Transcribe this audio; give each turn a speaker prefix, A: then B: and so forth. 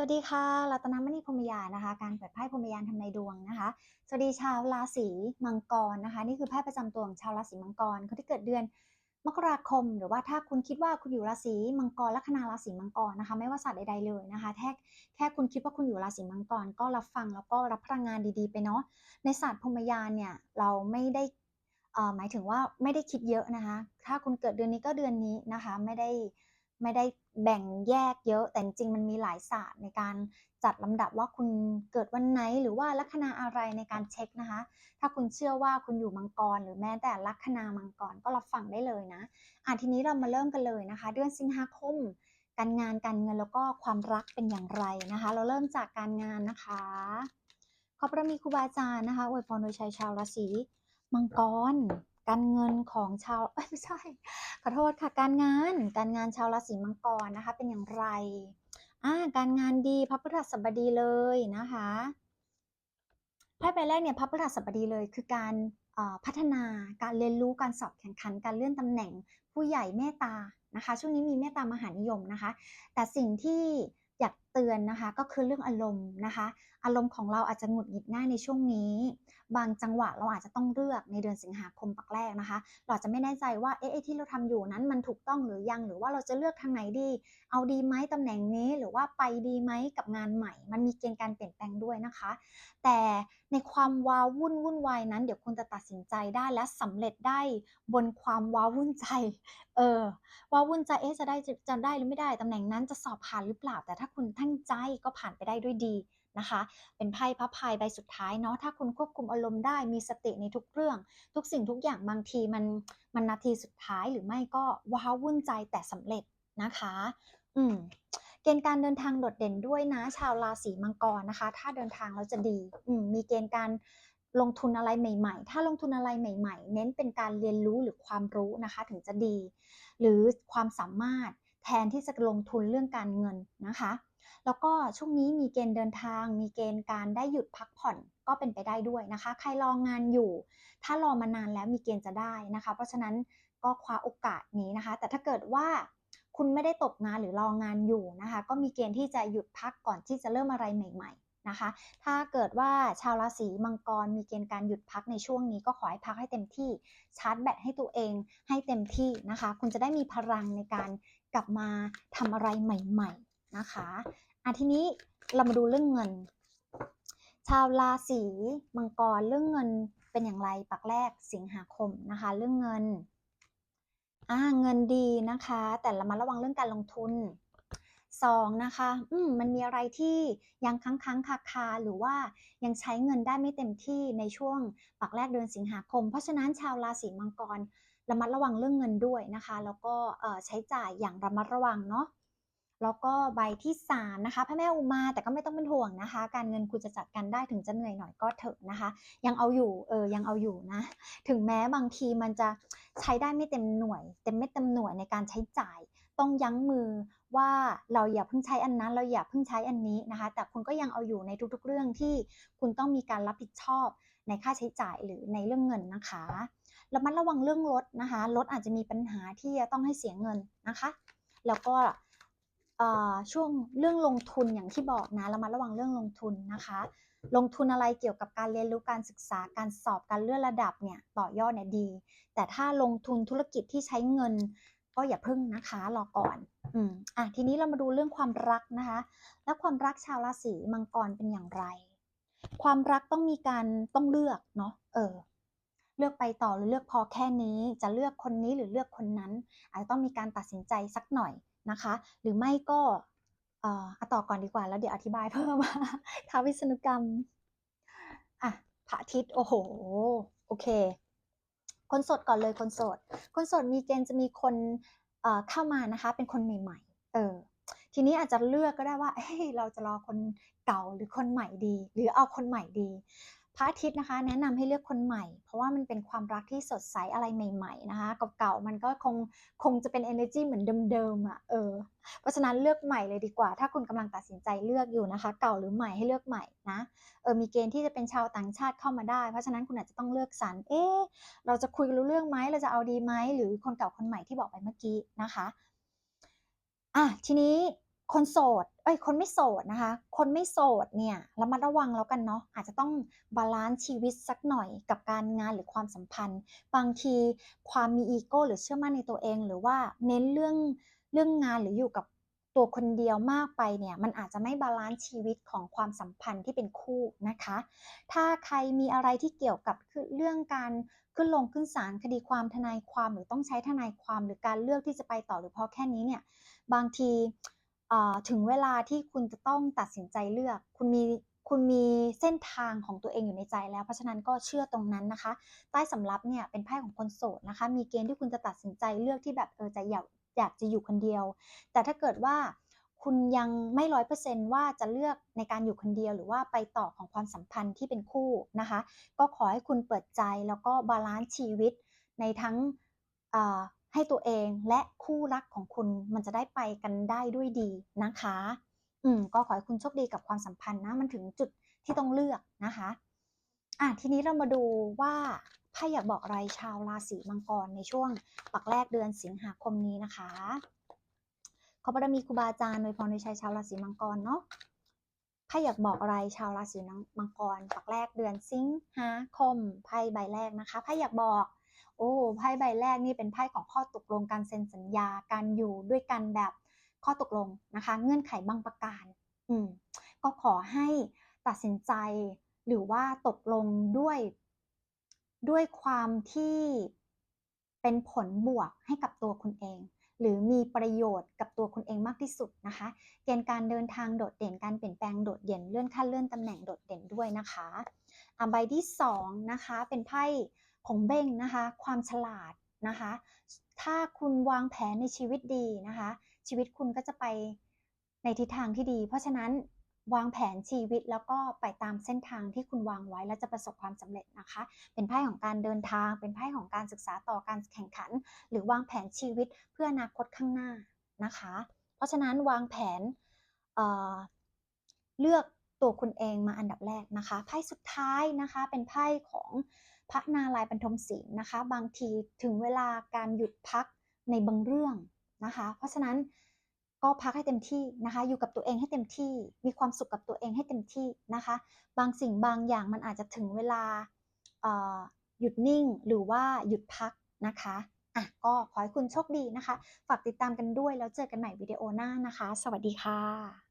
A: สวัสดีค่ะ รัตนมณีพรมยานนะคะ การเปิดไพ่พรมยานทำนดวงนะคะ สวัสดีชาวราศีมังกรนะคะ นี่คือไพ่ประจำตัวของชาวราศีมังกรคนที่เกิดเดือนมกราคม หรือว่าถ้าคุณคิดว่าคุณอยู่ราศีมังกรลัคนาราศีมังกรนะคะ ไม่ว่าศาสตร์ใดๆเลยนะคะแค่แค่คุณคิดว่าคุณอยู่ราศีมังกรก็รับฟังแล้วก็รับพลังงานดีๆไปเนาะ ในศาสตร์พรมยานเนี่ยเราไม่ได้หมายถึงว่าไม่ได้คิดเยอะนะคะ ถ้าคุณเกิดเดือนนี้ก็เดือนนี้นะคะ ไม่ได้ ไม่ได้แบ่งแยกเยอะ แต่จริงมันมีหลายศาสตร์ในการจัดลำดับว่าคุณเกิดวันไหนหรือว่าลัคนาอะไรในการเช็คนะคะ ถ้าคุณเชื่อว่าคุณอยู่มังกร หรือแม้แต่ลัคนามังกรก็รับฟังได้เลยนะอะทีนี้เรามาเริ่มกันเลยนะคะ เดือนสิงหาคม การงานการเงินแล้วก็ความรักเป็นอย่างไรนะคะ เราเริ่มจากการงานนะคะขอบพระมีครูบาอาจารย์นะคะอวยพรโดยชัยชาวราศีมังกร การเงินของชาวไม่ใช่ขอโทษค่ะการงานการงานชาวราศีมังกรนะคะ เป็นอย่างไรอ่าการงานดีพระพฤหัสบดีเลยนะคะไพ่ใบแรกเนี่ยพระพฤหัสบดีเลย คือการพัฒนาการเรียนรู้การสอบแข่งขัน การเลื่อนตำแหน่ง ผู้ใหญ่เมตตานะคะ ช่วงนี้มีเมตตามหานิยมนะคะ แต่สิ่งที่อยาก ตือนนะคะ ก็คือเรื่องอารมณ์นะคะ อารมณ์ของเราอาจจะหงุดหงิดง่ายในช่วงนี้ บางจังหวะเราอาจจะต้องเลือกในเดือนสิงหาคมปักแรกนะคะ เราจะไม่แน่ใจว่าเอ๊ะที่เราทำอยู่นั้นมันถูกต้องหรือยังหรือว่าเราจะเลือกทางไหนดี เอาดีไหมตำแหน่งนี้หรือว่าไปดีไหมกับงานใหม่ มันมีเกณฑ์การเปลี่ยนแปลงด้วยนะคะ แต่ในความว้าวุ่นวุ่นวายนั้น เดี๋ยวคุณจะตัดสินใจได้และสำเร็จได้บนความว้าวุ่นใจเออว้าวุ่นใจเอ๊ะจะได้จะได้หรือไม่ได้ตำแหน่งนั้นจะสอบผ่านหรือเปล่าแต่ถ้าคุณตั้งใจก็ผ่านไปได้ด้วยดีนะคะ เป็นไพ่พระพายใบสุดท้ายเนาะถ้าคุณควบคุมอารมณ์ได้มีสติในทุกเรื่อง ทุกสิ่งทุกอย่างบางทีมันมันนาทีสุดท้ายหรือไม่ก็ว้าวุ่นใจแต่สำเร็จนะคะ อืมเกณฑ์การเดินทางโดดเด่นด้วยนะ ชาวราศีมังกรนะคะ ถ้าเดินทางแล้วจะดีอืมมีเกณฑ์การลงทุนอะไรใหม่ ๆ ถ้าลงทุนอะไรใหม่ ๆ เน้นเป็นการเรียนรู้หรือความรู้นะคะ ถึงจะดี หรือความสามารถแทนที่จะลงทุนเรื่องการเงินนะคะ แล้วก็ช่วงนี้มีเกณฑ์เดินทาง มีเกณฑ์การได้หยุดพักผ่อนก็เป็นไปได้ด้วยนะคะ ใครรองงานอยู่ ถ้ารอมานานแล้วมีเกณฑ์จะได้นะคะ เพราะฉะนั้นก็คว้าโอกาสนี้นะคะ แต่ถ้าเกิดว่าคุณไม่ได้ตกงานหรือรองานอยู่นะคะ ก็มีเกณฑ์ที่จะหยุดพักก่อนที่จะเริ่มอะไรใหม่ ๆนะคะ ถ้าเกิดว่าชาวราศีมังกรมีเกณฑ์การหยุดพักในช่วงนี้ก็ขอให้พักให้เต็มที่ชาร์จแบตให้ตัวเองให้เต็มที่นะคะ คุณจะได้มีพลังในการกลับมาทำอะไรใหม่ ๆ นะคะอะทีนี้เรามาดูเรื่องเงิน ชาวราศีมังกรเรื่องเงินเป็นอย่างไรปักแรกสิงหาคมนะคะ เรื่องเงินอ่าเงินดีนะคะ แต่ระมัดระวังเรื่องการลงทุนสองนะคะอืมมันมีอะไรที่ยังค้างค้างคาคาหรือว่ายังใช้เงินได้ไม่เต็มที่ในช่วงปักแรกเดือนสิงหาคม เพราะฉะนั้นชาวราศีมังกรระมัดระวังเรื่องเงินด้วยนะคะ แล้วก็ใช้จ่ายอย่างระมัดระวังเนาะ แล้วก็ใบที่สามนะคะพระแม่อุมาแต่ก็ไม่ต้องเป็นห่วงนะคะ การเงินคุณจะจัดการได้ถึงจะเหนื่อยหน่อยก็เถอะนะคะ ยังเอาอยู่เออยังเอาอยู่นะ ถึงแม้บางทีมันจะใช้ได้ไม่เต็มหน่วย เต็มไม่เต็มหน่วยในการใช้จ่าย ต้องยั้งมือว่าเราอย่าเพิ่งใช้อันนั้น เราอย่าเพิ่งใช้อันนี้นะคะ แต่คุณก็ยังเอาอยู่ในทุกๆเรื่องที่คุณต้องมีการรับผิดชอบในค่าใช้จ่ายหรือในเรื่องเงินนะคะระมัดระวังเรื่องรถนะคะรถอาจจะมีปัญหาที่จะต้องให้เสียเงินนะคะ แล้วก็ ช่วงเรื่องลงทุนอย่างที่บอกนะระมัดระวังเรื่องลงทุนนะคะ ลงทุนอะไรเกี่ยวกับการเรียนรู้การศึกษาการสอบการเลื่อนระดับเนี่ยต่อยอดเนี่ยดี แต่ถ้าลงทุนธุรกิจที่ใช้เงิน ก็อย่าพึ่งนะคะรอก่อนอืมอะทีนี้เรามาดูเรื่องความรักนะคะ แล้วความรักชาวราศีมังกรเป็นอย่างไร ความรักต้องมีการต้องเลือกเนาะเออเลือกไปต่อหรือเลือกพอแค่นี้จะเลือกคนนี้หรือเลือกคนนั้น อาจจะต้องมีการตัดสินใจสักหน่อย นะคะ หรือไม่ก็เอ่อเอาต่อก่อนดีกว่า แล้วเดี๋ยวอธิบายเพิ่มท้าวิษณุกรรมอะพระอาทิตย์โอ้โห โอเค คนโสดก่อนเลยคนโสด คนโสดมีเกณฑ์จะมีคนเอ่อเข้ามานะคะ เป็นคนใหม่ ๆ เออ ทีนี้อาจจะเลือกก็ได้ว่าเฮ้ยเราจะรอคนเก่าหรือคนใหม่ดี หรือเอาคนใหม่ดี พระอาทิตย์นะคะ แนะนำให้เลือกคนใหม่ เพราะว่ามันเป็นความรักที่สดใสอะไรใหม่ๆนะคะเก่าๆมันก็คงคงจะเป็น energy เหมือนเดิมๆอะเออเพราะฉะนั้นเลือกใหม่เลยดีกว่า ถ้าคุณกำลังตัดสินใจเลือกอยู่นะคะ เก่าหรือใหม่ให้เลือกใหม่นะเออมีเกณฑ์ที่จะเป็นชาวต่างชาติเข้ามาได้ เพราะฉะนั้นคุณอาจจะต้องเลือกสรรเอ๊เราจะคุยรู้เรื่องไหมเราจะเอาดีไหมหรือคนเก่าคนใหม่ที่บอกไปเมื่อกี้นะคะอะทีนี้ คนโสด เอ้ย คนไม่โสดนะคะ คนไม่โสดเนี่ยระมัดระวังแล้วกันเนาะ อาจจะต้องบาลันซ์ชีวิตสักหน่อยกับการงานหรือความสัมพันธ์ บางทีความมีอีโก้หรือเชื่อมั่นในตัวเอง หรือว่าเน้นเรื่องเรื่องงานหรืออยู่กับตัวคนเดียวมากไปเนี่ย มันอาจจะไม่บาลันซ์ชีวิตของความสัมพันธ์ที่เป็นคู่นะคะ ถ้าใครมีอะไรที่เกี่ยวกับคือเรื่องการขึ้นลงขึ้นศาลคดีความทนายความหรือต้องใช้ทนายความหรือการเลือกที่จะไปต่อหรือพอแค่นี้เนี่ย บางที ถึงเวลาที่คุณจะต้องตัดสินใจเลือก คุณมีคุณมีเส้นทางของตัวเองอยู่ในใจแล้ว เพราะฉะนั้นก็เชื่อตรงนั้นนะคะ ใต้สำรับเนี่ยเป็นไพ่ของคนโสดนะคะ มีเกณฑ์ที่คุณจะตัดสินใจเลือกที่แบบเออจะอยากอยากจะอยู่คนเดียว แต่ถ้าเกิดว่าคุณยังไม่100%ว่าจะเลือกในการอยู่คนเดียวหรือว่าไปต่อของความสัมพันธ์ที่เป็นคู่นะคะ ก็ขอให้คุณเปิดใจแล้วก็บาลันซ์ชีวิตในทั้ง ให้ตัวเองและคู่รักของคุณมันจะได้ไปกันได้ด้วยดีนะคะ อืมก็ขอให้คุณโชคดีกับความสัมพันธ์นะ มันถึงจุดที่ต้องเลือกนะคะ อ่าทีนี้เรามาดูว่าไพ่อยากบอกอะไรชาวราศีมังกรในช่วงปักแรกเดือนสิงหาคมนี้นะคะ ขอบารมีครูบาอาจารย์อวยพรอวยชัยชาวราศีมังกรเนาะไพ่อยากบอกอะไรชาวราศีมังกรปักแรกเดือนสิงหาคมไพ่ใบแรกนะคะไพ่อยากบอก โอ้ไพ่ใบแรกนี่เป็นไพ่ของข้อตกลงการเซ็นสัญญาการอยู่ด้วยกันแบบข้อตกลงนะคะ เงื่อนไขบางประการ อืมก็ขอให้ตัดสินใจหรือว่าตกลงด้วยด้วยความที่เป็นผลบวกให้กับตัวคุณเอง หรือมีประโยชน์กับตัวคุณเองมากที่สุดนะคะ เกณฑ์การเดินทางโดดเด่นการเปลี่ยนแปลงโดดเด่นเลื่อนขั้นเลื่อนตำแหน่งโดดเด่นด้วยนะคะอ่าใบที่2นะคะเป็นไพ่ ของเบ้งนะคะ ความฉลาดนะคะ ถ้าคุณวางแผนในชีวิตดีนะคะ ชีวิตคุณก็จะไปในทิศทางที่ดี เพราะฉะนั้นวางแผนชีวิตแล้วก็ไปตามเส้นทางที่คุณวางไว้แล้วจะประสบความสำเร็จนะคะ เป็นไพ่ของการเดินทาง เป็นไพ่ของการศึกษาต่อการแข่งขัน หรือวางแผนชีวิตเพื่ออนาคตข้างหน้านะคะ เพราะฉะนั้นวางแผนเเลือกตัวคุณเองมาอันดับแรกนะคะ ไพ่สุดท้ายนะคะเป็นไพ่ของ พระนารายณ์บรรทมศีลนะคะ บางทีถึงเวลาการหยุดพักในบางเรื่องนะคะ เพราะฉะนั้นก็พักให้เต็มที่นะคะ อยู่กับตัวเองให้เต็มที่ มีความสุขกับตัวเองให้เต็มที่นะคะ บางสิ่งบางอย่างมันอาจจะถึงเวลาหยุดนิ่งหรือว่าหยุดพักนะคะอะก็ขอให้คุณโชคดีนะคะ ฝากติดตามกันด้วยแล้วเจอกันใหม่วิดีโอหน้านะคะ สวัสดีค่ะ